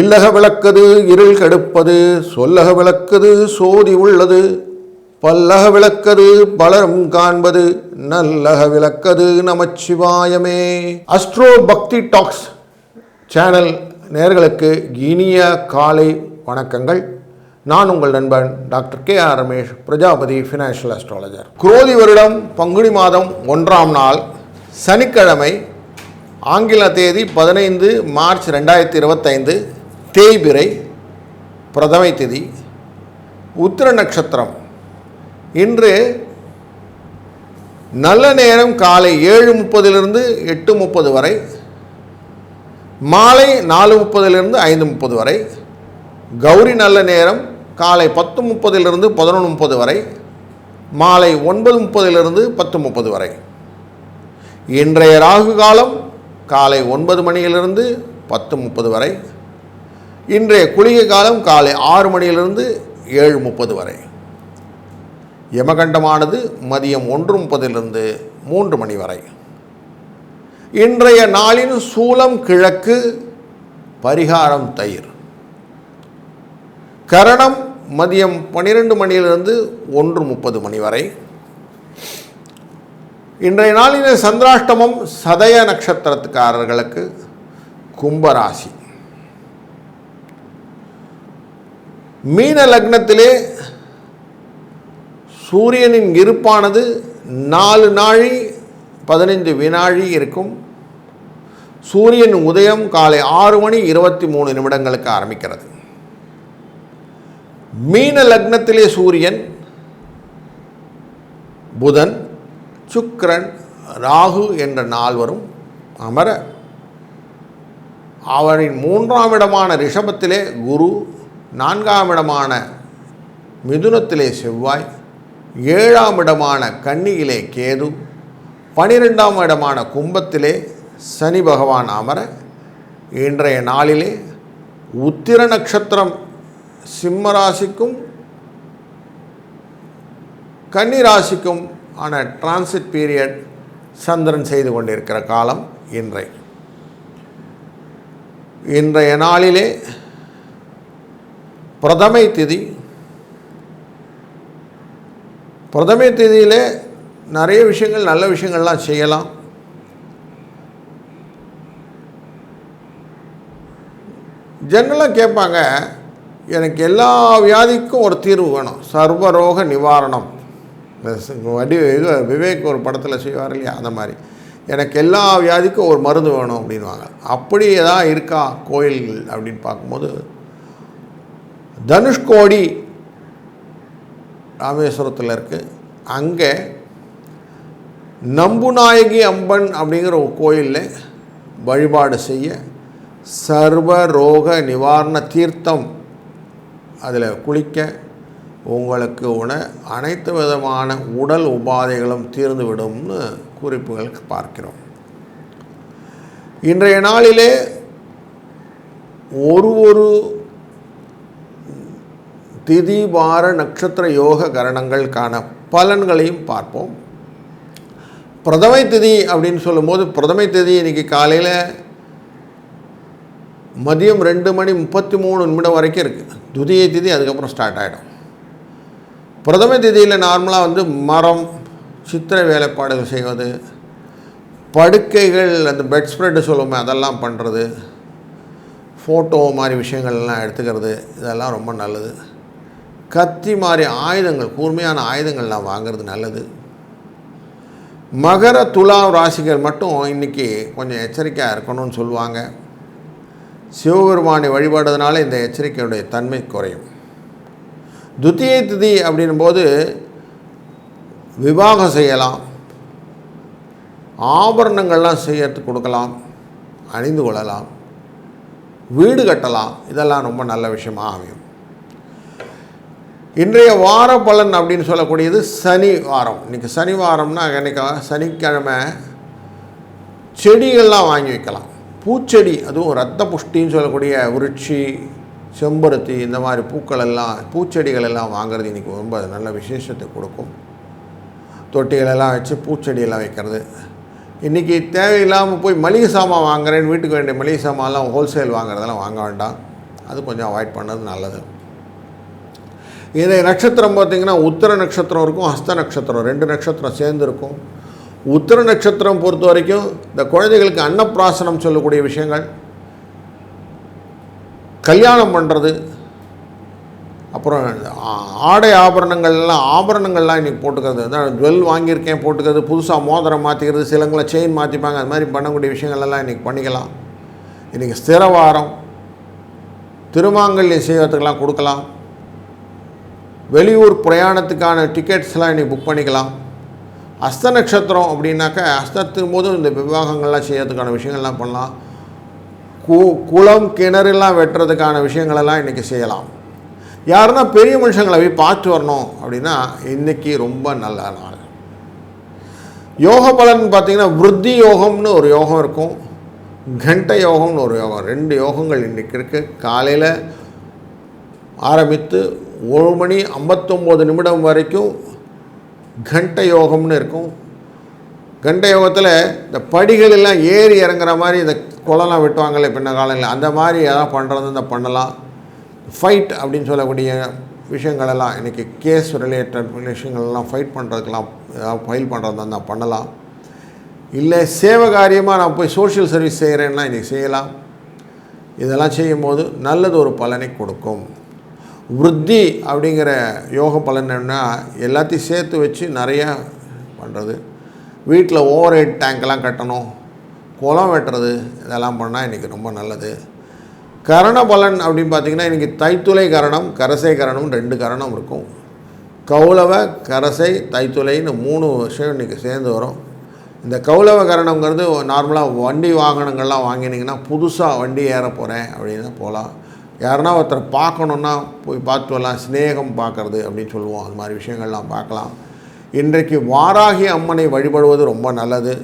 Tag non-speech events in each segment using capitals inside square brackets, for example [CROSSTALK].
இல்லக விளக்கது இருள் கெடுப்பது சொல்லக விளக்கது சோதி உள்ளது. பல்லக விளக்கது பலரும் காண்பது நல்லக விளக்கது நமச்சிவாயமே. அஸ்ட்ரோ பக்தி டாக்ஸ் சேனல் நேர்களுக்கு இனிய காலை வணக்கங்கள். நான் உங்கள் நண்பன் doctor K R Ramesh Prajapati financial astrologer குரோதி வருடம் பங்குனி மாதம் ஒன்றாம் நாள் சனிக்கிழமை ஆங்கில தேதி பதினைந்து மார்ச் ரெண்டாயிரத்தி இருபத்தைந்து தேய்பிறை பிரதமை திதி உத்திர நட்சத்திரம். இன்று நல்ல நேரம் காலை ஏழு முப்பதிலிருந்து எட்டு முப்பது வரை மாலை நாலு முப்பதிலிருந்து ஐந்து முப்பது வரை கௌரி நல்ல நேரம் காலை பத்து முப்பதிலிருந்து பதினொன்று முப்பது வரை மாலை ஒன்பது முப்பதிலிருந்து பத்து முப்பது வரை. இன்றைய ராகு காலம் காலை ஒன்பது மணியிலிருந்து பத்து முப்பது வரை. இன்றைய குளிகை காலம் காலை ஆறு மணியிலிருந்து ஏழு முப்பது வரை. யமகண்டமானது மதியம் ஒன்று முப்பதிலிருந்து மூன்று மணி வரை. இன்றைய நாளின் சூலம் கிழக்கு பரிகாரம் தயிர். கரணம் மதியம் பன்னிரெண்டு மணியிலிருந்து ஒன்று முப்பது மணி வரை. இன்றைய நாளின் சந்திராஷ்டமம் சதய நட்சத்திரத்துக்காரர்களுக்கு கும்பராசி. மீன லக்னத்திலே சூரியனின் இருப்பானது நாலு நாழி பதினைந்து வினாழி இருக்கும். சூரியன் உதயம் காலை ஆறு மணி இருபத்தி மூணு நிமிடங்களுக்கு ஆரம்பிக்கிறது. மீன லக்னத்திலே சூரியன் புதன் சுக்கரன் ராகு என்ற நால்வரும் அமர அவரின் மூன்றாம் இடமான ரிஷபத்திலே குரு நான்காம் இடமான மிதுனத்திலே செவ்வாய் ஏழாம் இடமான கன்னியிலே கேது பனிரெண்டாம் இடமான கும்பத்திலே சனி பகவான் அமர இன்றைய நாளிலே உத்திர நட்சத்திரம் சிம்ம ராசிக்கும் கன்னி ராசிக்கும் ஆன டிரான்சிட் பீரியட் சந்திரன் செய்து கொண்டிருக்கிற காலம் இன்றை. இன்றைய நாளிலே பிரதமை திதி. பிரதமை திதியிலே நிறைய விஷயங்கள் நல்ல விஷயங்கள்லாம் செய்யலாம். ஜென்ரலாக கேட்பாங்க எனக்கு எல்லா வியாதிக்கும் ஒரு தீர்வு வேணும். சர்வரோக நிவாரணம். வடி இது விவேக் ஒரு படத்தில் செய்வார் இல்லையா? அந்த மாதிரி. எனக்கு எல்லா வியாதிக்கும் ஒரு மருந்து வேணும் அப்படின்வாங்க அப்படி தான் இருக்கா கோயில்கள் அப்படின்னு பார்க்கும்போது தனுஷ்கோடி ராமேஸ்வரத்தில் இருக்குது அங்கே நம்புநாயகி அம்பன் அப்படிங்கிற ஒரு கோயிலில் வழிபாடு செய்ய சர்வ ரோக நிவாரண தீர்த்தம் அதில் குளிக்க உங்களுக்கு உண அனைத்து விதமான உடல் உபாதைகளும் தீர்ந்துவிடும்னு குறிப்புகள் பார்க்கிறோம். இன்றைய நாளிலே ஒரு ஒரு திதி வார நட்சத்திர யோக கரணங்களுக்கான பலன்களையும் பார்ப்போம். பிரதமை திதி அப்படின்னு சொல்லும்போது பிரதமை திதி இன்னைக்கு காலையில் மதியம் ரெண்டு மணி முப்பத்தி மூணு நிமிடம் வரைக்கும் இருக்குது துதிய திதி அதுக்கப்புறம் ஸ்டார்ட் ஆகிடும் பிரதம திதியில் நார்மலாக வந்து மரம் சித்திரை வேலைப்பாடுகள் செய்வது படுக்கைகள் அந்த பெட் ஸ்ப்ரெட்டு சொல்லுவோமே அதெல்லாம் பண்ணுறது ஃபோட்டோ மாதிரி விஷயங்கள்லாம் எடுத்துக்கிறது இதெல்லாம் ரொம்ப நல்லது. கத்தி மாதிரி ஆயுதங்கள் கூர்மையான ஆயுதங்கள்லாம் வாங்குறது நல்லது. மகர துலா ராசிகள் மட்டும் இன்றைக்கி கொஞ்சம் எச்சரிக்கையாக இருக்கணும்னு சொல்லுவாங்க. சிவபெருமானை வழிபாடுறதுனால இந்த எச்சரிக்கையுடைய தன்மை குறையும். துத்தியை திதி அப்படின்போது விவாகம் செய்யலாம். ஆபரணங்கள்லாம் செய்யறதுக்கு கொடுக்கலாம். அணிந்து கொள்ளலாம். வீடு கட்டலாம். இதெல்லாம் ரொம்ப நல்ல விஷயமாக அமையும். இன்றைய வார பலன் அப்படின்னு சொல்லக்கூடியது சனி வாரம் இன்றைக்கி சனி வாரம்னா எனக்கு சனிக்கிழமை செடிகள்லாம் வாங்கி வைக்கலாம். பூச்செடி அதுவும் ரத்த புஷ்டின்னு சொல்லக்கூடிய உருட்சி செம்பருத்தி இந்த மாதிரி பூக்கள் எல்லாம் பூச்செடிகள் எல்லாம் வாங்குறது இன்றைக்கி ரொம்ப நல்ல விசேஷத்தை கொடுக்கும். தொட்டிகளெல்லாம் வச்சு பூச்செடியெல்லாம் வைக்கிறது. இன்றைக்கி தேவையில்லாமல் போய் மளிகை சாமான் வாங்குறேன்னு வீட்டுக்கு வேண்டிய மளிகை சாமான்லாம் ஹோல்சேல் வாங்குறதெல்லாம் வாங்க வேண்டாம். அது கொஞ்சம் அவாய்ட் பண்ணது நல்லது. இதை நட்சத்திரம் பார்த்திங்கன்னா உத்தர நட்சத்திரம் இருக்கும் ஹஸ்த நட்சத்திரம். ரெண்டு நட்சத்திரம் சேர்ந்து இருக்கும். உத்தர நட்சத்திரம் பொறுத்த வரைக்கும் இந்த குழந்தைகளுக்கு அன்னப்பிராசனம் சொல்லக்கூடிய விஷயங்கள். கல்யாணம் பண்ணுறது அப்புறம் ஆ- ஆடை ஆபரணங்கள்லாம் ஆபரணங்கள்லாம் இன்றைக்கி போட்டுக்கிறது. தான் ஜுவல் வாங்கியிருக்கேன் போட்டுக்கிறது. புதுசாக மோதிரம் மாற்றிக்கிறது சிலங்களை செயின் மாற்றிப்பாங்க அது மாதிரி பண்ணக்கூடிய விஷயங்கள்லாம் இன்றைக்கி பண்ணிக்கலாம். இன்றைக்கி ஸ்திரவாரம். திருமாங்கல்ய சேவத்துக்கெல்லாம் கொடுக்கலாம். வெளியூர் பிரயாணத்துக்கான டிக்கெட்ஸ்லாம் இன்றைக்கி புக் பண்ணிக்கலாம். அஸ்த நட்சத்திரம் அப்படின்னாக்கா அஸ்தத்துக்கும் போதும் இந்த விவாகங்கள்லாம் செய்யறதுக்கான விஷயங்கள்லாம் பண்ணலாம். கு குளம் கிணறுலாம் வெட்டுறதுக்கான விஷயங்களெல்லாம் இன்றைக்கி செய்யலாம். யாருன்னா பெரிய மனுஷங்களை போய் பார்த்து வரணும் அப்படின்னா இன்றைக்கி ரொம்ப நல்ல நாள். யோக பலன் பார்த்தீங்கன்னா விருத்தி யோகம்னு ஒரு யோகம் இருக்கும். கண்ட யோகம்னு ஒரு யோகம். ரெண்டு யோகங்கள் இன்றைக்கி இருக்குது காலையில் ஆரம்பித்து ஒரு மணி ஐம்பத்தொம்போது நிமிடம் வரைக்கும் கண்ட யோகம்னு இருக்கும். கண்ட யோகத்தில் இந்த படிகள் எல்லாம் ஏறி இறங்குற மாதிரி இந்த குளம்லாம் வெட்டுவாங்கல்ல பின்ன காலங்களில் அந்த மாதிரி எதாவது பண்ணுறது இந்த பண்ணலாம். ஃபைட் அப்படின்னு சொல்லக்கூடிய விஷயங்களெல்லாம் இன்றைக்கி கேஸ் ரிலேட்டட் விஷயங்கள்லாம் ஃபைட் பண்ணுறதுக்கெல்லாம் ஏதாவது ஃபைல் பண்ணுறதா இருந்தால் பண்ணலாம். இல்லை சேவை காரியமாக நான் போய் சோஷியல் சர்வீஸ் செய்கிறேன்னா இன்றைக்கி செய்யலாம். இதெல்லாம் செய்யும்போது நல்லது ஒரு பலனை கொடுக்கும். விருத்தி அப்படிங்கிற யோக பலன் என்ன எல்லாத்தையும் சேர்த்து வச்சு நிறையா பண்ணுறது வீட்டில் ஓவர் ஹெட் டேங்க்லாம் கட்டணும். குளம் வெட்டுறது இதெல்லாம் பண்ணால் இன்றைக்கி ரொம்ப நல்லது. கரண பலன் அப்படின்னு பார்த்தீங்கன்னா இன்றைக்கி தைத்துளை கரணம் கரசை கரணம் ரெண்டு கரணம் இருக்கும். கௌலவ கரசை தைத்துளைன்னு மூணு விஷயம் இன்றைக்கி சேர்ந்து வரும். இந்த கௌலவ கரணங்கிறது நார்மலாக வண்டி வாகனங்கள்லாம் வாங்கினீங்கன்னா புதுசாக வண்டி ஏற போகிறேன் அப்படின்னு போகலாம் யாருன்னா ஒருத்தரை பார்க்கணுன்னா போய் பார்த்து வரலாம். சிநேகம் பார்க்குறது அப்படின்னு சொல்லுவோம். அது மாதிரி விஷயங்கள்லாம் பார்க்கலாம். இன்றைக்கு வாராகி அம்மனை வழிபடுவது ரொம்ப நல்லது.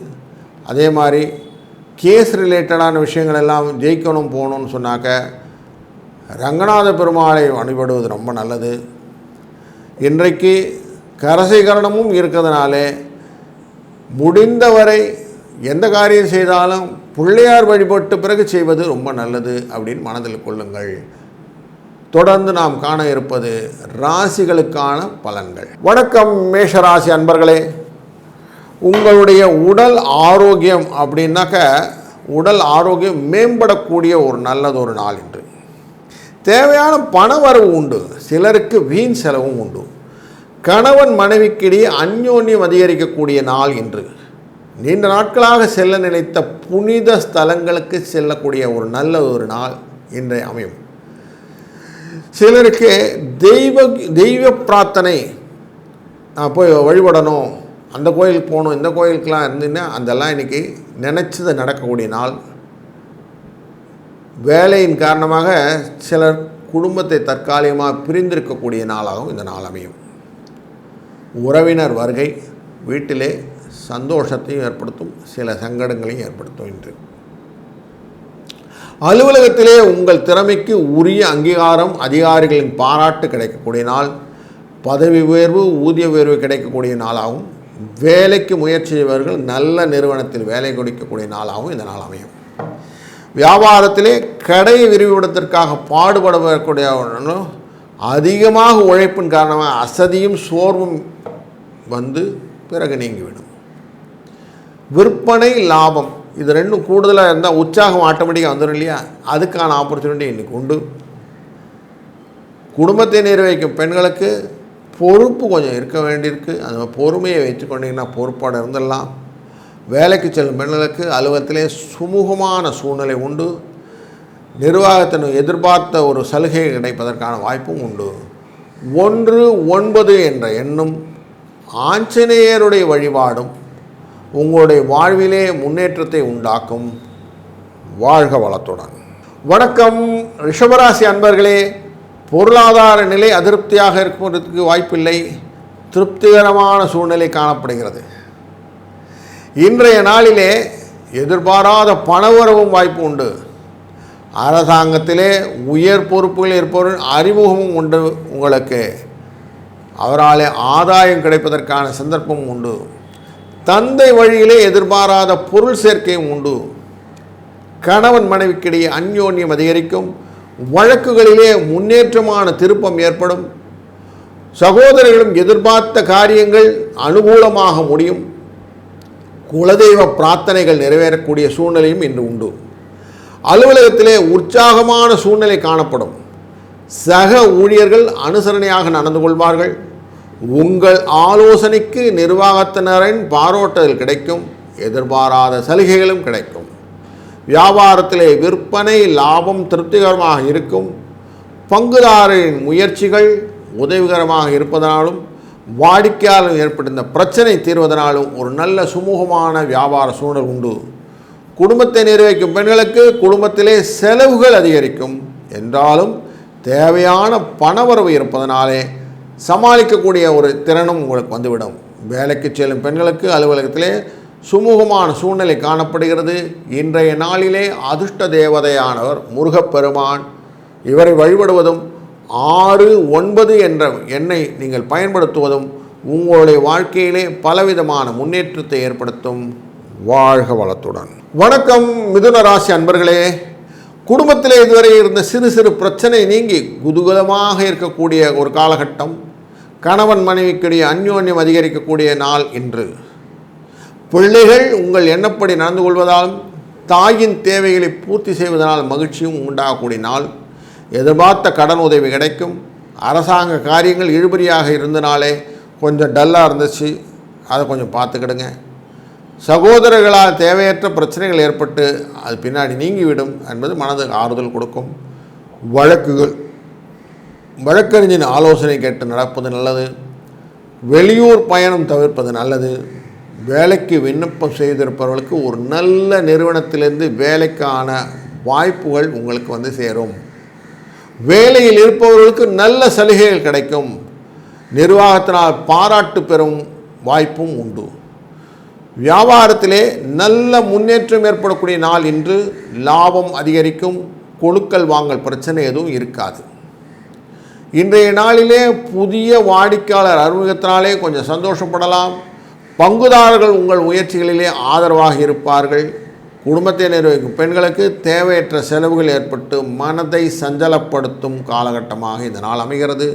அதே மாதிரி கேஸ் ரிலேட்டடான விஷயங்கள் எல்லாம் ஜெயிக்கணும் போகணும்னு சொன்னாக்க ரங்கநாத பெருமாளை வழிபடுவது ரொம்ப நல்லது. இன்றைக்கு கரசீகரணமும் இருக்கிறதுனாலே முடிந்தவரை எந்த காரியம் செய்தாலும் பிள்ளையார் வழிபட்டு பிறகு செய்வது ரொம்ப நல்லது அப்படின்னு மனதில் கொள்ளுங்கள். தொடர்ந்து நாம் காண இருப்பது ராசிகளுக்கான பலன்கள். வணக்கம் மேஷராசி அன்பர்களே. உங்களுடைய உடல் ஆரோக்கியம் அப்படின்னாக்க உடல் ஆரோக்கியம் மேம்படக்கூடிய ஒரு நல்லது ஒரு நாள் என்று தேவையான பண வரவு உண்டு. சிலருக்கு வீண் செலவும் உண்டு. கணவன் மனைவிக்கிடையே அந்யோன்யம் அதிகரிக்கக்கூடிய நாள் இன்று. நீண்ட நாட்களாக செல்ல நினைத்த புனித ஸ்தலங்களுக்கு செல்லக்கூடிய ஒரு நல்ல ஒரு நாள் இன்றை அமையும். சிலருக்கு தெய்வ தெய்வ பிரார்த்தனை நான் போய் வழிபடணும் அந்த கோயிலுக்கு போகணும் இந்த கோயிலுக்கெலாம் இருந்துன்னா அதெல்லாம் இன்றைக்கி நினச்சது நடக்கக்கூடிய நாள். வேலையின் காரணமாக சிலர் குடும்பத்தை தற்காலிகமாக பிரிந்திருக்கக்கூடிய நாளாகவும் இந்த நாள் அமையும். உறவினர் வருகை வீட்டிலே சந்தோஷத்தையும் ஏற்படுத்தும் சில சங்கடங்களையும் ஏற்படுத்தும் இன்று. அலுவலகத்திலே உங்கள் திறமைக்கு உரிய அங்கீகாரம் அதிகாரிகளின் பாராட்டு கிடைக்கக்கூடிய நாள் பதவி உயர்வு ஊதிய உயர்வு கிடைக்கக்கூடிய நாளாகவும் வேலைக்கு முயற்சி செய்பவர்கள் நல்ல நிறுவனத்தில் வேலை கொடுக்கக்கூடிய நாளாகவும் இந்த நாள் அமையும். வியாபாரத்திலே கடை விரிவுபடுத்திற்காக பாடுபடக்கூடிய அதிகமாக உழைப்பின் காரணமாக அசதியும் சோர்வும் வந்து பிறகு நீங்கிவிடும். விற்பனை லாபம். இது ரெண்டும் கூடுதலாக இருந்தால் உற்சாகம் ஆட்டோமேட்டிக்காக வந்துடும் இல்லையா? அதுக்கான ஆப்பர்ச்சுனிட்டி இன்றைக்கி உண்டு. குடும்பத்தை நிர்வகிக்கும் பெண்களுக்கு பொறுப்பு கொஞ்சம் இருக்க வேண்டியிருக்கு. அந்த பொறுமையை வச்சுக்கொண்டிங்கன்னா பொறுப்பாடு இருந்துடலாம். வேலைக்கு செல்லும் பெண்களுக்கு அலுவலகத்திலே சுமூகமான சூழ்நிலை உண்டு. நிர்வாகத்தின் எதிர்பார்த்த ஒரு சலுகை கிடைப்பதற்கான வாய்ப்பும் உண்டு. ஒன்று ஒன்பது என்ற எண்ணும் ஆஞ்சநேயருடைய வழிபாடும் உங்களுடைய வாழ்விலே முன்னேற்றத்தை உண்டாக்கும். வாழ்க வளத்துடன். வணக்கம் ரிஷபராசி அன்பர்களே. பொருளாதார நிலை அதிருப்தியாக இருப்பதற்கு வாய்ப்பில்லை. திருப்திகரமான சூழ்நிலை காணப்படுகிறது. இன்றைய நாளிலே எதிர்பாராத பணவரவும் வாய்ப்பு உண்டு. அரசாங்கத்திலே உயர் பொறுப்புகள் இருப்பவர்கள் அறிமுகமும் உண்டு உங்களுக்கு. அவராலே ஆதாயம் கிடைப்பதற்கான சந்தர்ப்பம் உண்டு. தந்தை வழியிலே எதிர்பாராத பொருள் சேர்க்கையும் உண்டு. கணவன் மனைவிக்கிடையே அந்யோன்யம் அதிகரிக்கும். வழக்குகளிலே முன்னேற்றமான திருப்பம் ஏற்படும். சகோதரர்களும் எதிர்பார்த்த காரியங்கள் அனுகூலமாக முடியும். குலதெய்வ பிரார்த்தனைகள் நிறைவேறக்கூடிய சூழ்நிலையும் இன்று உண்டு. அலுவலகத்திலே உற்சாகமான சூழ்நிலை காணப்படும். சக ஊழியர்கள் அனுசரணையாக நடந்து கொள்வார்கள். உங்கள் ஆலோசனைக்கு நிர்வாகத்தினரின் பாராட்டுதல் கிடைக்கும் எதிர்பாராத சலுகைகளும் கிடைக்கும். வியாபாரத்திலே விற்பனை லாபம் திருப்திகரமாக இருக்கும். பங்குதாரரின் முயற்சிகள் உதவிகரமாக இருப்பதனாலும் வாடிக்கையாளர் ஏற்பட்டிருந்த பிரச்சனை தீர்வதனாலும் ஒரு நல்ல சுமூகமான வியாபார சூழல் உண்டு. குடும்பத்தை நிர்வகிக்கும் பெண்களுக்கு குடும்பத்திலே செலவுகள் அதிகரிக்கும். என்றாலும் தேவையான பணவரவு இருப்பதனாலே சமாளிக்கக்கூடிய ஒரு திறனும் உங்களுக்கு வந்துவிடும். வேலைக்கு செல்லும் பெண்களுக்கு அலுவலகத்திலே சுமூகமான சூழ்நிலை காணப்படுகிறது. இன்றைய நாளிலே அதிர்ஷ்ட தேவதையானவர் முருகப்பெருமான். இவரை வழிபடுவதும் ஆறு ஒன்பது என்ற எண்ணை நீங்கள் பயன்படுத்துவதும் உங்களுடைய வாழ்க்கையிலே பலவிதமான முன்னேற்றத்தை ஏற்படுத்தும். வாழ்க வளத்துடன். வணக்கம் மிதுன ராசி அன்பர்களே. குடும்பத்திலே இதுவரை இருந்த சிறு சிறு பிரச்சனை நீங்கி குதூகலமாக இருக்கக்கூடிய ஒரு காலகட்டம் கணவன் மனைவிக்கிடையே அந்யோன்யம் அதிகரிக்கக்கூடிய நாள் இன்று. பிள்ளைகள் உங்கள் எண்ணப்படி நடந்து கொள்வதாலும் தாயின் தேவைகளை பூர்த்தி செய்வதனால் மகிழ்ச்சியும் உண்டாகக்கூடிய நாள். எதிர்பார்த்த கடன் உதவி கிடைக்கும். அரசாங்க காரியங்கள் இழுபறியாக இருந்தனாலே கொஞ்சம் டல்லாக இருந்துச்சு. அதை கொஞ்சம் பார்த்துக்கிடுங்க. சகோதரர்களால் தேவையற்ற பிரச்சனைகள் ஏற்பட்டு அது பின்னாடி நீங்கிவிடும் என்பது மனதுக்கு ஆறுதல் கொடுக்கும். வழக்குகள் வழக்கறிஞன் ஆலோசனை கேட்டு நடப்பது நல்லது. வெளியூர் பயணம் தவிர்ப்பது நல்லது. வேலைக்கு விண்ணப்பம் செய்திருப்பவர்களுக்கு ஒரு நல்ல நிறுவனத்திலிருந்து வேலைக்கான வாய்ப்புகள் உங்களுக்கு வந்து சேரும். வேலையில் இருப்பவர்களுக்கு நல்ல சலுகைகள் கிடைக்கும். நிர்வாகத்தினால் பாராட்டு பெறும் வாய்ப்பும் உண்டு. வியாபாரத்திலே நல்ல முன்னேற்றம் ஏற்படக்கூடிய நாள் இன்று லாபம் அதிகரிக்கும் கொழுக்கல் வாங்கல் பிரச்சனை எதுவும் இருக்காது. இன்றைய நாளிலே புதிய வாடிக்கையாளர் அறிமுகத்தினாலே கொஞ்சம் சந்தோஷப்படலாம். பங்குதாரர்கள் உங்கள் முயற்சிகளிலே ஆதரவாக இருப்பார்கள். குடும்பத்தை நிர்வகிக்கும் பெண்களுக்கு தேவையற்ற செலவுகள் ஏற்பட்டு மனதை சஞ்சலப்படுத்தும் காலகட்டமாக இந்த நாள் அமைகிறது.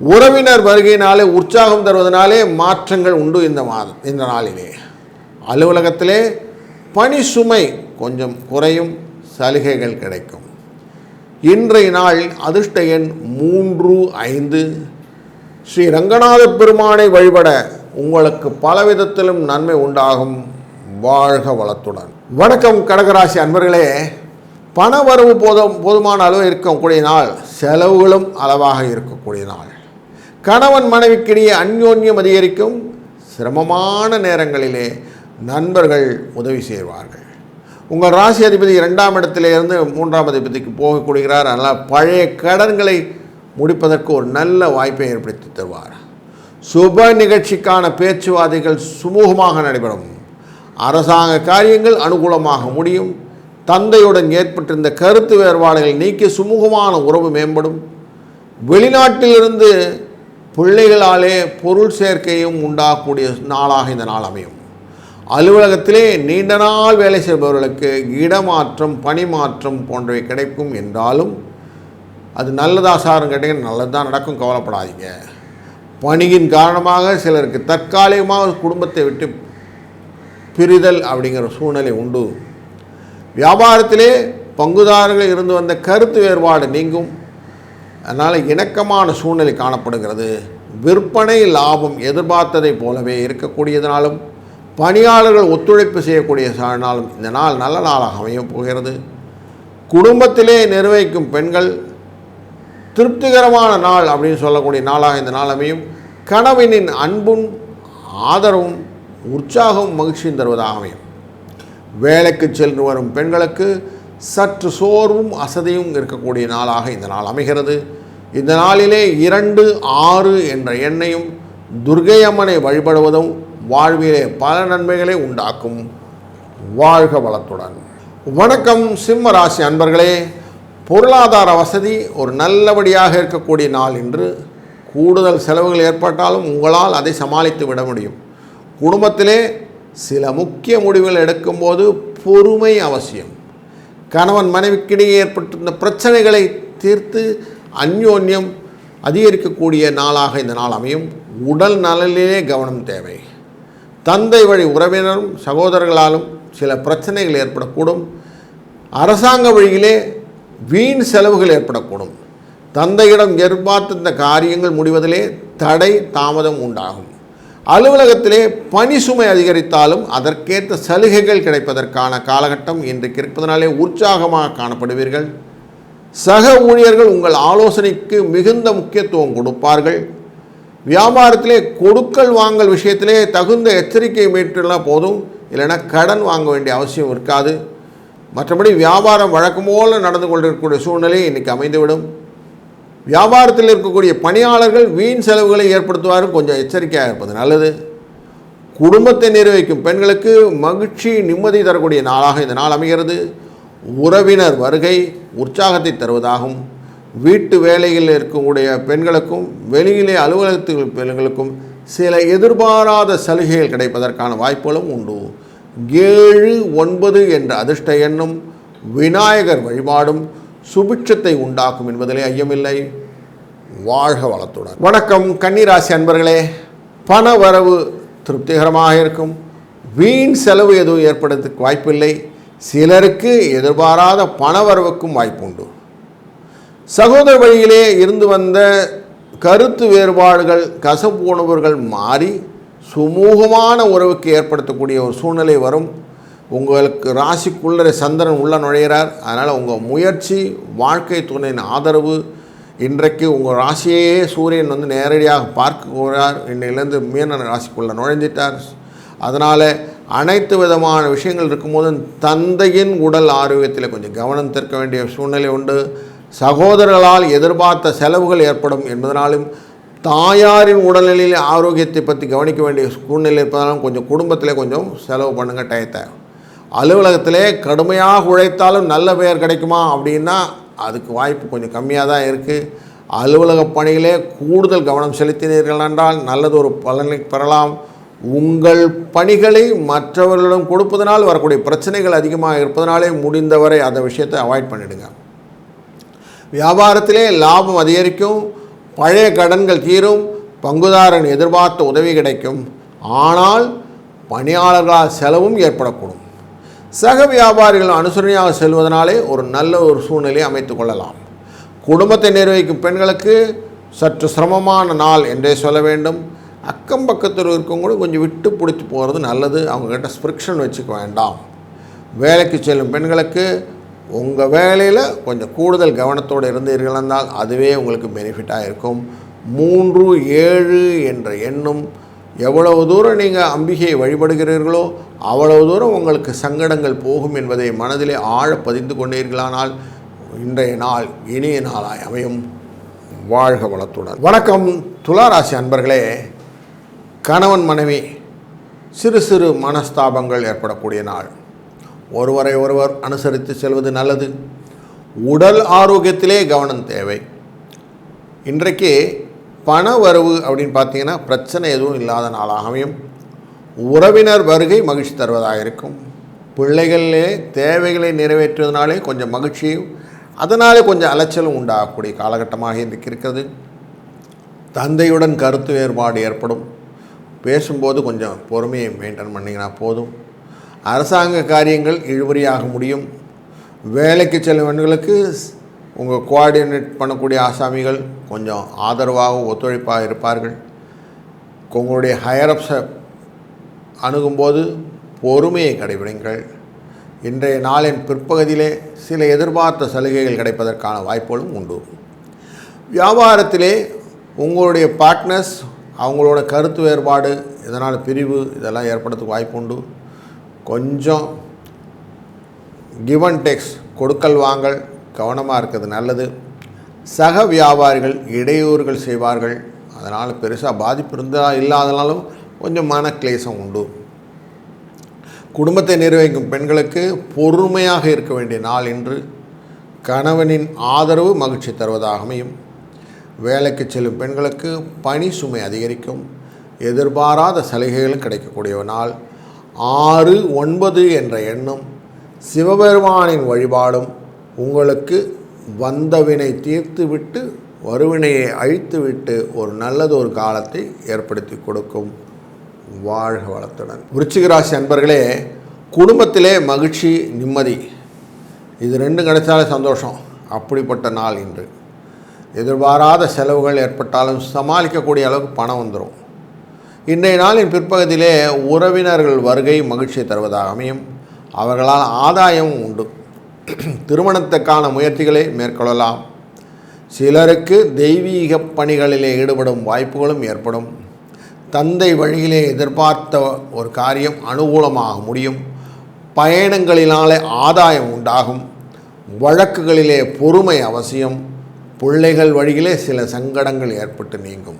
உறவினர் வருகையினாலே உற்சாகம் தருவதனாலே மாற்றங்கள் உண்டு இந்த மாதம் இந்த நாளிலே. அலுவலகத்திலே பணி சுமை கொஞ்சம் குறையும் சலுகைகள் கிடைக்கும். இன்றைய நாள் அதிர்ஷ்ட எண் மூன்று ஐந்து. ஸ்ரீ ரங்கநாத பெருமானை வழிபட உங்களுக்கு பலவிதத்திலும் நன்மை உண்டாகும். வாழ்க வளத்துடன். வணக்கம் கடகராசி அன்பர்களே. பண வரவு போதும் போதுமான அளவு இருக்கக்கூடிய நாள் செலவுகளும் அளவாக இருக்கக்கூடிய நாள். கணவன் மனைவிக்கிடையே அந்யோன்யம் அதிகரிக்கும். சிரமமான நேரங்களிலே நண்பர்கள் உதவி செய்வார்கள். உங்கள் ராசி அதிபதி இரண்டாம் இடத்திலிருந்து மூன்றாம் அதிபதிக்கு போகக்கூடியார் அதனால் பழைய கடன்களை முடிப்பதற்கு ஒரு நல்ல வாய்ப்பை ஏற்படுத்தி தருவார். சுப நிகழ்ச்சிக்கான பேச்சுவார்த்தைகள் சுமூகமாக நடைபெறும். அரசாங்க காரியங்கள் அனுகூலமாக முடியும். தந்தையுடன் ஏற்பட்டிருந்த கருத்து வேறுபாடுகள் நீக்கி சுமூகமான உறவு மேம்படும். வெளிநாட்டிலிருந்து பிள்ளைகளாலே பொருள் சேர்க்கையும் உண்டாகக்கூடிய நாளாக இந்த நாள் அமையும். அலுவலகத்திலே நீண்ட நாள் வேலை செய்பவர்களுக்கு இடமாற்றம் பணிமாற்றம் போன்றவை கிடைக்கும் என்றாலும் அது நல்லதா சார்னு கேட்டிங்கன்னா நல்லதாக நடக்கும் கவலைப்படாதீங்க. பணியின் காரணமாக சிலருக்கு தற்காலிகமாக குடும்பத்தை விட்டு பிரிதல் அப்படிங்கிற சூழ்நிலை உண்டு. வியாபாரத்திலே பங்குதாரர்கள் இருந்து வந்த கருத்து வேறுபாடு நீங்கும். அதனால் இணக்கமான சூழ்நிலை காணப்படுகிறது. விற்பனை லாபம் எதிர்பார்த்ததைப் போலவே இருக்கக்கூடியதனாலும் பணியாளர்கள் ஒத்துழைப்பு செய்யக்கூடிய சாழ்நாளும் நாளும் இந்த நாள் நல்ல நாளாக அமையப் போகிறது. குடும்பத்திலே நிர்வகிக்கும் பெண்கள் திருப்திகரமான நாள் அப்படின்னு சொல்லக்கூடிய நாளாக இந்த நாள் அமையும். கணவனின் அன்பும் ஆதரவும் உற்சாகமும் மகிழ்ச்சியும் தருவதாக அமையும். வேலைக்கு சென்று வரும் பெண்களுக்கு சற்று சோர்வும் அசதியும் இருக்கக்கூடிய நாளாக இந்த நாள் அமைகிறது. இந்த நாளிலே இரண்டு ஆறு என்ற எண்ணையும் துர்க்கை அம்மனை வழிபடுவதும் வாழ்விலே பல நன்மைகளை உண்டாக்கும். வாழ்க வளத்துடன். வணக்கம் சிம்ம ராசி அன்பர்களே. பொருளாதார வசதி ஒரு நல்லபடியாக இருக்கக்கூடிய நாள் இன்று. கூடுதல் செலவுகள் ஏற்பட்டாலும் உங்களால் அதை சமாளித்து விட முடியும். குடும்பத்திலே சில முக்கிய முடிவுகள் எடுக்கும்போது பொறுமை அவசியம். கணவன் மனைவிக்கிடையே ஏற்பட்டிருந்த பிரச்சனைகளை தீர்த்து அந்யோன்யம் அதிகரிக்கக்கூடிய நாளாக இந்த நாள் அமையும். உடல் நலனிலே கவனம் தேவை. தந்தை வழி உறவினரும் சகோதரர்களாலும் சில பிரச்சனைகள் ஏற்படக்கூடும். அரசாங்க வழியிலே வீண் செலவுகள் ஏற்படக்கூடும். தந்தையிடம் எதிர்பார்த்திருந்த காரியங்கள் முடிவதிலே தடை தாமதம் உண்டாகும். அலுவலகத்திலே பணி சுமை அதிகரித்தாலும் அதற்கேற்ற சலுகைகள் கிடைப்பதற்கான காலகட்டம் இன்றைக்கு இருப்பதனாலே உற்சாகமாக காணப்படுவீர்கள். சக ஊழியர்கள் உங்கள் ஆலோசனைக்கு மிகுந்த முக்கியத்துவம் கொடுப்பார்கள். வியாபாரத்திலே கொடுக்கல் வாங்கல் விஷயத்திலே தகுந்த எச்சரிக்கை மீட்டுலாம் போதும். இல்லைன்னா கடன் வாங்க வேண்டிய அவசியம் இருக்காது. மற்றபடி வியாபாரம் வழக்கம் போல நடந்து கொண்டிருக்கக்கூடிய சூழ்நிலை இன்றைக்கி அமைந்துவிடும். வியாபாரத்தில் இருக்கக்கூடிய பணியாளர்கள் வீண் செலவுகளை ஏற்படுத்துவாரும். கொஞ்சம் எச்சரிக்கையாக இருப்பது நல்லது. குடும்பத்தை நிர்வகிக்கும் பெண்களுக்கு மகிழ்ச்சி நிம்மதி தரக்கூடிய நாளாக இந்த நாள் அமைகிறது. உறவினர் வருகை உற்சாகத்தை தருவதாகும். வீட்டு வேலையில் இருக்கக்கூடிய பெண்களுக்கும் வெளியிலே அலுவலகத்தில் பெண்களுக்கும் சில எதிர்பாராத சலுகைகள் கிடைப்பதற்கான வாய்ப்புகளும் உண்டு. ஏழு ஒன்பது என்ற அதிர்ஷ்ட எண்ணும் விநாயகர் வழிபாடும் சுபிட்சத்தை உண்டாக்கும் என்பதிலே ஐயமில்லை. வாழ்க வளத்துடன். வணக்கம் கன்னிராசி அன்பர்களே. பண வரவு திருப்திகரமாக இருக்கும். வீண் செலவு எதுவும் ஏற்படுறதுக்கு வாய்ப்பில்லை. சிலருக்கு எதிர்பாராத பண வரவுக்கும் வாய்ப்புண்டு. சகோதர வழியிலே இருந்து வந்த கருத்து வேறுபாடுகள் கசப்பு உணவுகள் மாறி சுமூகமான உறவுக்கு ஏற்படுத்தக்கூடிய ஒரு சூழ்நிலை வரும். உங்களுக்கு ராசிக்குள்ளே சந்திரன் உள்ள நுழையிறார். அதனால் உங்கள் முயற்சி வாழ்க்கை துணையின் ஆதரவு இன்றைக்கு உங்கள் ராசியையே சூரியன் வந்து நேரடியாக பார்க்கிறார் இன்னையிலேருந்து மீன ராசிக்குள்ளே நுழைஞ்சிட்டார். அதனால் அனைத்து விதமான விஷயங்கள் இருக்கும்போது தந்தையின் உடல் ஆரோக்கியத்தில் கொஞ்சம் கவனம் திறக்க வேண்டிய சூழ்நிலை உண்டு. சகோதரர்களால் எதிர்பார்த்த செலவுகள் ஏற்படும் என்பதனாலும் தாயாரின் உடல்நிலையில் ஆரோக்கியத்தை பற்றி கவனிக்க வேண்டிய சூழ்நிலை இருப்பதனாலும் கொஞ்சம் குடும்பத்தில் கொஞ்சம் செலவு பண்ணுங்கள் டயத்தை. அலுவலகத்திலே கடுமையாக உழைத்தாலும் நல்ல பெயர் கிடைக்குமா அப்படின்னா அதுக்கு வாய்ப்பு கொஞ்சம் கம்மியாக தான் இருக்குது அலுவலக பணியிலே கூடுதல் கவனம் செலுத்தினீர்கள் என்றால் நல்லது ஒரு பலனை பெறலாம். உங்கள் பணிகளை மற்றவர்களிடம் கொடுப்பதனால் வரக்கூடிய பிரச்சனைகள் அதிகமாக இருப்பதனாலே முடிந்தவரை அந்த விஷயத்தை அவாய்ட் பண்ணிடுங்க. வியாபாரத்திலே லாபம் அதிகரிக்கும் பழைய கடன்கள் தீரும் பங்குதாரன் எதிர்பார்த்த உதவி கிடைக்கும். ஆனால் பணியாளர்களால் செலவும் ஏற்படக்கூடும். சக வியாபாரிகள் அனுசரணையாக செல்வதனாலே ஒரு நல்ல ஒரு சூழ்நிலையை அமைத்து கொள்ளலாம். குடும்பத்தை நிர்வகிக்கும் பெண்களுக்கு சற்று சிரமமான நாள் என்றே சொல்ல வேண்டும். அக்கம் பக்கத்தில் இருக்கவங்களும் கொஞ்சம் விட்டு பிடிச்சி போகிறது நல்லது. அவங்கக்கிட்ட ஸ்பிரிக்ஷன் வச்சுக்க வேண்டாம். வேலைக்கு செல்லும் பெண்களுக்கு உங்கள் வேலையில் கொஞ்சம் கூடுதல் கவனத்தோடு இருந்தீர்கள் என்றால் அதுவே உங்களுக்கு பெனிஃபிட்டாக இருக்கும். மூன்று ஏழு என்ற எண்ணும் எவ்வளவு தூரம் நீங்கள் அம்பிகையை வழிபடுகிறீர்களோ அவ்வளவு தூரம் உங்களுக்கு சங்கடங்கள் போகும் என்பதை மனதிலே ஆழ பதிந்து கொண்டீர்களானால் இன்றைய நாள் இனிய நாளாய் அமையும். வாழ்க வளத்துடன். வணக்கம் துளாராசி அன்பர்களே. கணவன் மனைவி சிறு சிறு மனஸ்தாபங்கள் ஏற்படக்கூடிய நாள். ஒருவரை ஒருவர் அனுசரித்து செல்வது நல்லது. உடல் ஆரோக்கியத்திலே கவனம் தேவை. இன்றைக்கு பண வரவு அப்படின்னு பார்த்தீங்கன்னா பிரச்சனை எதுவும் இல்லாத நாளாக அமையும். உறவினர் வருகை மகிழ்ச்சி தருவதாக இருக்கும். பிள்ளைகளிலே தேவைகளை நிறைவேற்றுவதனாலே கொஞ்சம் மகிழ்ச்சியும் அதனாலே கொஞ்சம் அலைச்சலும் உண்டாகக்கூடிய காலகட்டமாக இன்றைக்கு இருக்கிறது. தந்தையுடன் கருத்து வேறுபாடு ஏற்படும். பேசும்போது கொஞ்சம் பொறுமையை மெயின்டைன் பண்ணிங்கன்னா போதும். அரசாங்க காரியங்கள் இழுபறியாக முடியும். வேலைக்கு செல்லும் பெண்களுக்கு உங்கள் கோஆர்டினேட் பண்ணக்கூடிய ஆசாமிகள் கொஞ்சம் ஆதரவாக ஒத்துழைப்பாக இருப்பார்கள். உங்களுடைய ஹையரப்ஸை அணுகும்போது பொறுமையை கடைபிடிங்கள். இன்றைய நாளின் பிற்பகுதியிலே சில எதிர்பார்த்த சலுகைகள் கிடைப்பதற்கான வாய்ப்புகளும் உண்டு. வியாபாரத்திலே உங்களுடைய பார்ட்னர்ஸ் அவங்களோட கருத்து வேறுபாடு இதனால் பிரிவு இதெல்லாம் ஏற்படுறதுக்கு வாய்ப்பு உண்டு. கொஞ்சம் கிவ் அண்ட் டெக்ஸ் கொடுக்கல் வாங்கல் கவனமாக இருக்கிறது நல்லது. சக வியாபாரிகள் இடையூறுகள் செய்வார்கள். அதனால் பெருசாக பாதிப்பு இருந்தால் இல்லாதனாலும் கொஞ்சம் மன கிளேசம் உண்டு. குடும்பத்தை நிர்வகிக்கும் பெண்களுக்கு பொறுமையாக இருக்க வேண்டிய நாள் இன்று. கணவனின் ஆதரவு மகிழ்ச்சி தருவதாக அமையும். வேலைக்கு செல்லும் பெண்களுக்கு பணி சுமை அதிகரிக்கும். எதிர்பாராத சலுகைகளும் கிடைக்கக்கூடிய நாள். ஆறு ஒன்பது என்ற எண்ணம். சிவபெருமானின் வழிபாடும் உங்களுக்கு வந்தவினை தீர்த்துவிட்டு வருவினையை அழித்துவிட்டு ஒரு நல்லது ஒரு காலத்தை ஏற்படுத்தி கொடுக்கும். வாழ்க வளத்துடன். விருச்சிகராசி அன்பர்களே குடும்பத்திலே மகிழ்ச்சி நிம்மதி இது ரெண்டும் கிடைச்சாலே சந்தோஷம். அப்படிப்பட்ட நாள் இன்று. எதிர்பாராத செலவுகள் ஏற்பட்டாலும் சமாளிக்கக்கூடிய அளவுக்கு பணம் வந்துடும் இன்றைய நாளின் பிற்பகுதியிலே உறவினர்கள் வருகை மகிழ்ச்சியை தருவதாக அமையும். அவர்களால் ஆதாயம் உண்டு. [CLEARS THROAT] திருமணத்துக்கான முயற்சிகளை மேற்கொள்ளலாம். சிலருக்கு தெய்வீக பணிகளிலே ஈடுபடும் வாய்ப்புகளும் ஏற்படும். தந்தை வழியிலே எதிர்பார்த்த ஒரு காரியம் அனுகூலமாக முடியும். பயணங்களினாலே ஆதாயம் உண்டாகும். வழக்குகளிலே பொறுமை அவசியம். பிள்ளைகள் வழியிலே சில சங்கடங்கள் ஏற்பட்டு நீங்கும்.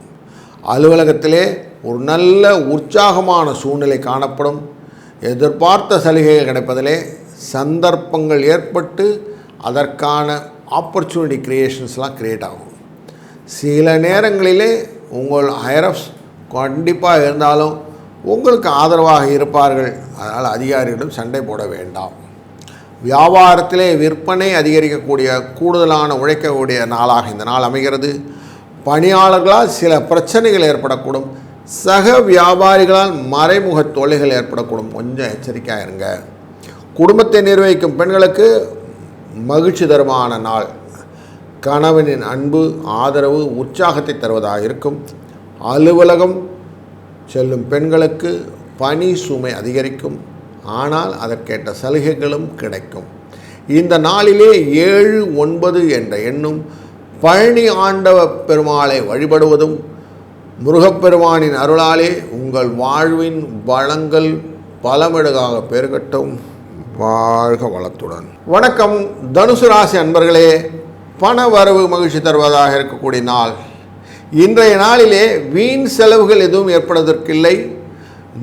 அலுவலகத்திலே ஒரு நல்ல உற்சாகமான சூழ்நிலை காணப்படும். எதிர்பார்த்த சலுகைகள் கிடைப்பதிலே சந்தர்ப்பங்கள் ஏற்பட்டு அதற்கான ஆப்பர்ச்சுனிட்டி க்ரியேஷன்ஸ்லாம் க்ரியேட் ஆகும். சில நேரங்களிலே உங்கள் ஹைரப்ஸ் கண்டிப்பாக இருந்தாலும் உங்களுக்கு ஆதரவாக இருப்பார்கள். அதனால் அதிகாரிகளிடம் சண்டை போட வேண்டாம். வியாபாரத்திலே விற்பனை அதிகரிக்கக்கூடிய கூடுதலான உழைக்கக்கூடிய நாளாக இந்த நாள் அமைகிறது. பணியாளர்களால் சில பிரச்சனைகள் ஏற்படக்கூடும். சக வியாபாரிகளால் மறைமுக தொல்லைகள் ஏற்படக்கூடும். கொஞ்சம் எச்சரிக்கையாக இருங்க. குடும்பத்தை நிர்வகிக்கும் பெண்களுக்கு மகிழ்ச்சி தருமான நாள். கணவனின் அன்பு ஆதரவு உற்சாகத்தை தருவதாக இருக்கும். அலுவலகம் செல்லும் பெண்களுக்கு பணி சுமை அதிகரிக்கும். ஆனால் அதற்கேற்ற சலுகைகளும் கிடைக்கும். இந்த நாளிலே ஏழு ஒன்பது என்ற எண்ணும் பழனி ஆண்டவ பெருமாளை வழிபடுவதும் முருகப்பெருமானின் அருளாலே உங்கள் வாழ்வின் வளங்கள் பலமிடுகாக பெருகட்டும். வாழ்க வளத்துடன். வணக்கம். தனுசு ராசி அன்பர்களே பண வரவு மகிழ்ச்சி தருவதாக இருக்கக்கூடிய நாள். இன்றைய நாளிலே வீண் செலவுகள் எதுவும் ஏற்படுவதற்கில்லை.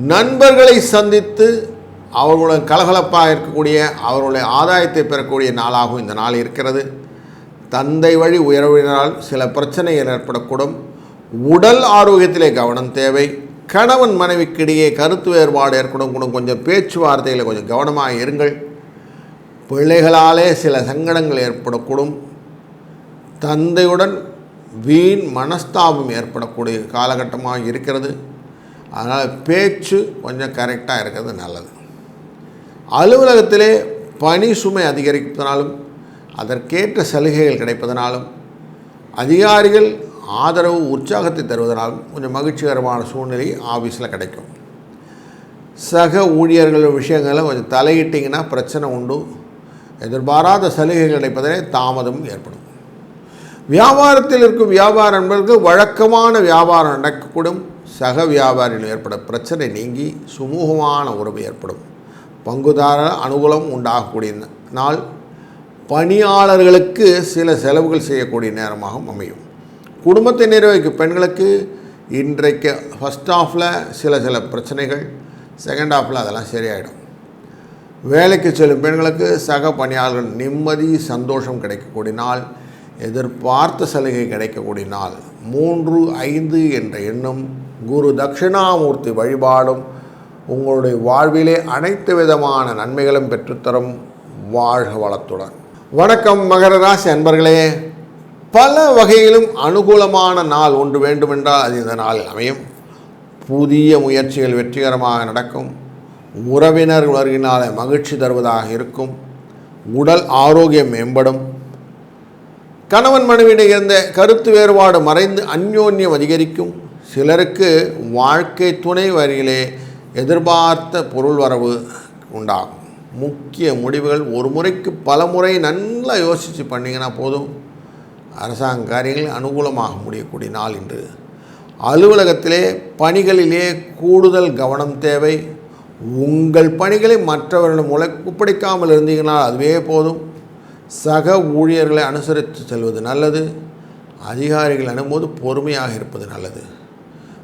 நண்பர்களை சந்தித்து அவர்களுடன் கலகலப்பாக இருக்கக்கூடிய அவர்களுடைய ஆதாயத்தை பெறக்கூடிய நாளாகவும் இந்த நாள் இருக்கிறது. தந்தை வழி உயர்வினால் சில பிரச்சனைகள் ஏற்படக்கூடும். உடல் ஆரோக்கியத்திலே கவனம் தேவை. கணவன் மனைவிக்கிடையே கருத்து வேறுபாடு ஏற்படும். கூட கொஞ்சம் பேச்சுவார்த்தையில் கொஞ்சம் கவனமாக இருங்கள். பிள்ளைகளாலே சில சங்கடங்கள் ஏற்படக்கூடும். தந்தையுடன் வீண் மனஸ்தாபம் ஏற்படக்கூடிய காலகட்டமாக இருக்கிறது. அதனால் பேச்சு கொஞ்சம் கரெக்டாக இருக்கிறது நல்லது. அலுவலகத்திலே பணி சுமை அதிகரிப்பதனாலும் அதற்கேற்ற சலுகைகள் கிடைப்பதனாலும் அதிகாரிகள் ஆதரவு உற்சாகத்தை தருவதனால் கொஞ்சம் மகிழ்ச்சிகரமான சூழ்நிலை ஆஃபீஸில் கிடைக்கும். சக ஊழியர்கள் விஷயங்களில் கொஞ்சம் தலையிட்டிங்கன்னா பிரச்சனை உண்டு. எதிர்பாராத சலுகைகள் கிடைப்பதிலே தாமதம் ஏற்படும். வியாபாரத்தில் இருக்கும் வியாபார நண்பர்களுக்கு வழக்கமான வியாபாரம் நடக்கக்கூடும். சக வியாபாரிகள் ஏற்பட பிரச்சனை நீங்கி சுமூகமான உறவு ஏற்படும். பங்குதார அனுகூலம் உண்டாகக்கூடிய நாள் பணியாளர்களுக்கு சில செலவுகள் செய்யக்கூடிய நேரமாகவும் அமையும். குடும்பத்தை நிர்வகிக்கும் பெண்களுக்கு இன்றைக்கு ஃபஸ்ட் ஆஃபில் சில சில பிரச்சனைகள் செகண்ட் ஹாஃபில் அதெல்லாம் சரியாயிடும். வேலைக்கு செல்லும் பெண்களுக்கு சக பணியாளர்கள் நிம்மதி சந்தோஷம் கிடைக்கக்கூடிய நாள் எதிர்பார்த்த சலுகை கிடைக்கக்கூடிய நாள். மூன்று ஐந்து என்ற எண்ணம் குரு தட்சிணாமூர்த்தி வழிபாடும் உங்களுடைய வாழ்விலே அனைத்து விதமான நன்மைகளும் பெற்றுத்தரும் வாழ்க வளத்துடன். வணக்கம் மகர ராசி அன்பர்களே. பல வகையிலும் அனுகூலமான நாள் ஒன்று வேண்டுமென்றால் அது இந்த நாளில் அமையும். புதிய முயற்சிகள் வெற்றிகரமாக நடக்கும். உறவினர் வருகினாலே மகிழ்ச்சி தருவதாக இருக்கும். உடல் ஆரோக்கியம் மேம்படும். கணவன் மனைவியிடையே இருந்த கருத்து வேறுபாடு மறைந்து அந்யோன்யம் அதிகரிக்கும். சிலருக்கு வாழ்க்கை துணை வரியிலே எதிர்பார்த்த பொருள் வரவு உண்டாகும். முக்கிய முடிவுகள் ஒரு முறைக்கு பல முறை நல்லா யோசித்து பண்ணிங்கன்னா போதும். அரசாங்க காரியங்கள் அனுகூலமாக முடியக்கூடிய நாள் இன்று. அலுவலகத்திலே பணிகளிலே கூடுதல் கவனம் தேவை. உங்கள் பணிகளை மற்றவர்களிடம் உழை ஒப்படைக்காமல் இருந்தீங்கன்னால் அதுவே போதும். சக ஊழியர்களை அனுசரித்து செல்வது நல்லது. அதிகாரிகள் அணும்போது பொறுமையாக இருப்பது நல்லது.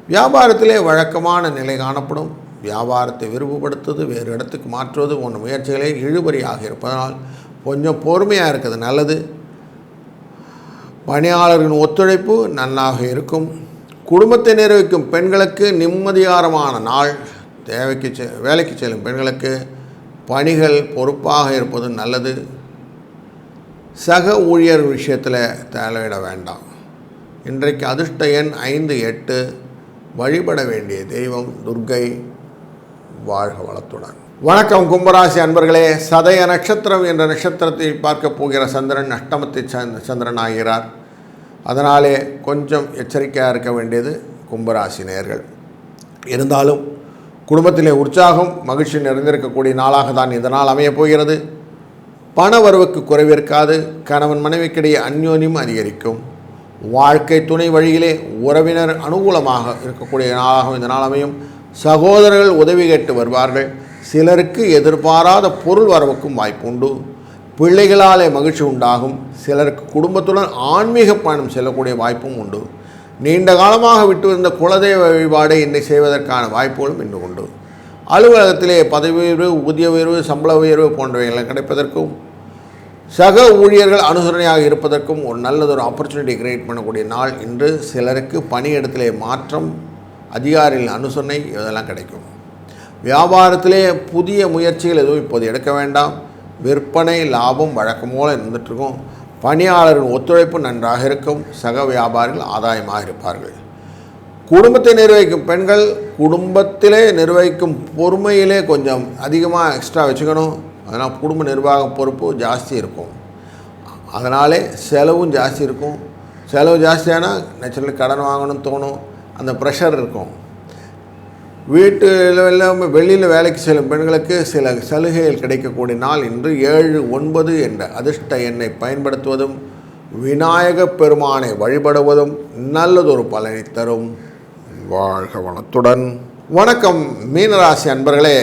வியாபாரத்திலே வழக்கமான நிலை காணப்படும். வியாபாரத்தை விரிவுபடுத்துவது வேறு இடத்துக்கு மாற்றுவது போன்ற முயற்சிகளே இழுபறியாக இருப்பதனால் கொஞ்சம் பொறுமையாக இருக்கிறது நல்லது. பணியாளர்களின் ஒத்துழைப்பு நன்னாக இருக்கும். குடும்பத்தை நிர்வகிக்கும் பெண்களுக்கு நிம்மதிகாரமான நாள். தேவைக்கு செ வேலைக்கு செல்லும் பெண்களுக்கு பணிகள் பொறுப்பாக இருப்பது நல்லது. சக ஊழியர் விஷயத்தில் தலையிட வேண்டாம். இன்றைக்கு அதிர்ஷ்ட எண் ஐந்து எட்டு. வழிபட வேண்டிய தெய்வம் துர்க்கை வாழ்க வளத்துடன். வணக்கம் கும்பராசி அன்பர்களே. சதய நட்சத்திரம் என்ற நட்சத்திரத்தை பார்க்க போகிற சந்திரன் அஷ்டமத்தை சந்திரன் ஆகிறார் அதனாலே கொஞ்சம் எச்சரிக்கையாக இருக்க வேண்டியது கும்பராசி நேர்கள். இருந்தாலும் குடும்பத்திலே உற்சாகம் மகிழ்ச்சி நிறைந்திருக்கக்கூடிய நாளாக தான் இதனால் அமையப் போகிறது. பண வரவுக்கு குறைவிருக்காது கணவன் மனைவிக்கிடையே அந்யோன்யம் அதிகரிக்கும். வாழ்க்கை துணை வழியிலே உறவினர் அனுகூலமாக இருக்கக்கூடிய நாளாகவும் இதனால் அமையும். சகோதரர்கள் உதவி கேட்டு வருவார்கள். சிலருக்கு எதிர்பாராத பொருள் வரவுக்கும் வாய்ப்பு உண்டு பிள்ளைகளாலே மகிழ்ச்சி உண்டாகும். சிலருக்கு குடும்பத்துடன் ஆன்மீக பயணம் செல்லக்கூடிய வாய்ப்பும் உண்டு. நீண்ட காலமாக விட்டு வந்த குலதெய்வ வழிபாடை இன்னை செய்வதற்கான வாய்ப்புகளும் இன்று உண்டு. அலுவலகத்திலே பதவி உயர்வு ஊதிய உயர்வு சம்பள உயர்வு போன்றவைகள் கிடைப்பதற்கும் சக ஊழியர்கள் அனுசரணையாக இருப்பதற்கும் ஒரு நல்லதொரு ஆப்பர்ச்சுனிட்டி கிரியேட் பண்ணக்கூடிய நாள் இன்று. சிலருக்கு பணியிடத்திலே மாற்றம் அதிகாரிகளின் அனுசரணை இதெல்லாம் கிடைக்கும். வியாபாரத்திலே புதிய முயற்சிகள் எதுவும் இப்போது எடுக்க வேண்டாம். விற்பனை லாபம் வழக்கம் போல இருந்துகிட்ருக்கும். பணியாளரின் ஒத்துழைப்பு நன்றாக இருக்கும். சக வியாபாரிகள் ஆதாயமாக இருப்பார்கள். குடும்பத்தை நிர்வகிக்கும் பெண்கள் குடும்பத்திலே நிர்வகிக்கும் பொறுமையிலே கொஞ்சம் அதிகமாக எக்ஸ்ட்ரா வச்சுக்கணும். அதனால் குடும்ப நிர்வாக பொறுப்பு ஜாஸ்தி இருக்கும். அதனாலே செலவும் ஜாஸ்தி இருக்கும். செலவு ஜாஸ்தியானால் நேச்சுரலி கடன் வாங்கணும்னு தோணும். அந்த ப்ரெஷர் இருக்கும். வீட்டில் இல்லாமல் வெளியில் வேலைக்கு செல்லும் பெண்களுக்கு சில சலுகைகள் கிடைக்கக்கூடிய நாள் இன்று ஏழு ஒன்பது என்ற அதிர்ஷ்ட எண்ணை பயன்படுத்துவதும் விநாயகப் பெருமானை வழிபடுவதும் நல்லதொரு பலனை தரும். வாழ்க வளத்துடன். வணக்கம் மீனராசி அன்பர்களே.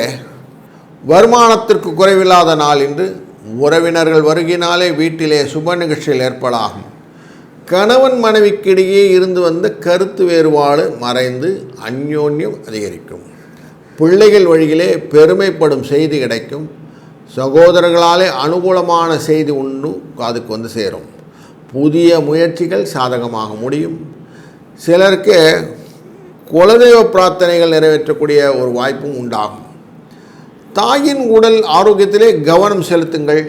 வருமானத்திற்கு குறைவில்லாத நாள் இன்று. உறவினர்கள் வருகினாலே வீட்டிலே சுப நிகழ்ச்சியில் ஏற்படாகும் கணவன் மனைவிக்கிடையே இருந்து வந்த கருத்து வேறுபாடு மறைந்து அந்யோன்யம் அதிகரிக்கும். பிள்ளைகள் வழியிலே பெருமைப்படும் செய்தி கிடைக்கும். சகோதரர்களாலே அனுகூலமான செய்தி ஒன்று அதுக்கு வந்து சேரும். புதிய முயற்சிகள் சாதகமாக முடியும். சிலருக்கு குலதெய்வ பிரார்த்தனைகள் நிறைவேற்றக்கூடிய ஒரு வாய்ப்பும் உண்டாகும். தாயின் உடல் ஆரோக்கியத்திலே கவனம் செலுத்துங்கள்.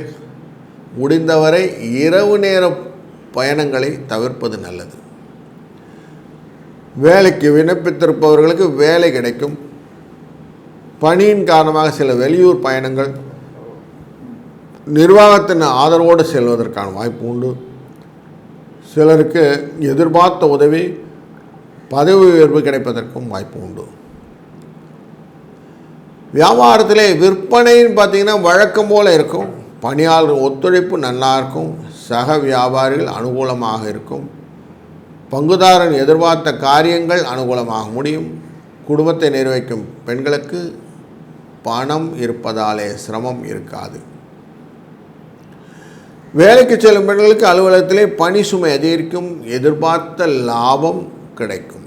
முடிந்தவரை இரவு நேர பயணங்களை தவிர்ப்பது நல்லது. வேலைக்கு விண்ணப்பித்திருப்பவர்களுக்கு வேலை கிடைக்கும். பணியின் காரணமாக சில வெளியூர் பயணங்கள் நிர்வாகத்தின் ஆதரவோடு செல்வதற்கான வாய்ப்பு உண்டு. சிலருக்கு எதிர்பார்த்த உதவி பதவி உயர்வு கிடைப்பதற்கும் வாய்ப்பு உண்டு. வியாபாரத்திலே விற்பனைன்னு பார்த்தீங்கன்னா வழக்கம் போல் இருக்கும். பணியாளர் ஒத்துழைப்பு நல்லா இருக்கும் சக வியாபாரிகள் அனுகூலமாக இருக்கும். பங்குதாரன் எதிர்பார்த்த காரியங்கள் அனுகூலமாக முடியும். குடும்பத்தை நிர்வகிக்கும் பெண்களுக்கு பணம் இருப்பதாலே சிரமம் இருக்காது. வேலைக்கு செல்லும் பெண்களுக்கு அலுவலகத்திலே பணி சுமை அதிகரிக்கும். எதிர்பார்த்த லாபம் கிடைக்கும்.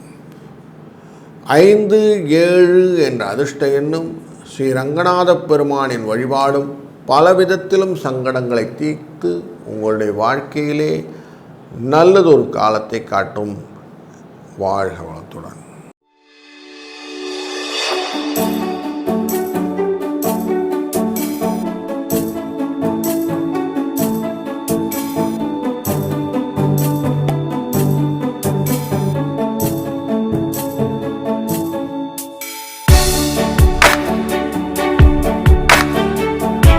ஐந்து ஏழு என்ற அதிர்ஷ்ட எண்ணும் ஸ்ரீரங்கநாத பெருமானின் வழிபாடும் பலவிதத்திலும் சங்கடங்களை தீர்த்து உங்களுடைய வாழ்க்கையிலே நல்லதொரு காலத்தை காட்டும் வாழ்க வளத்துடன்.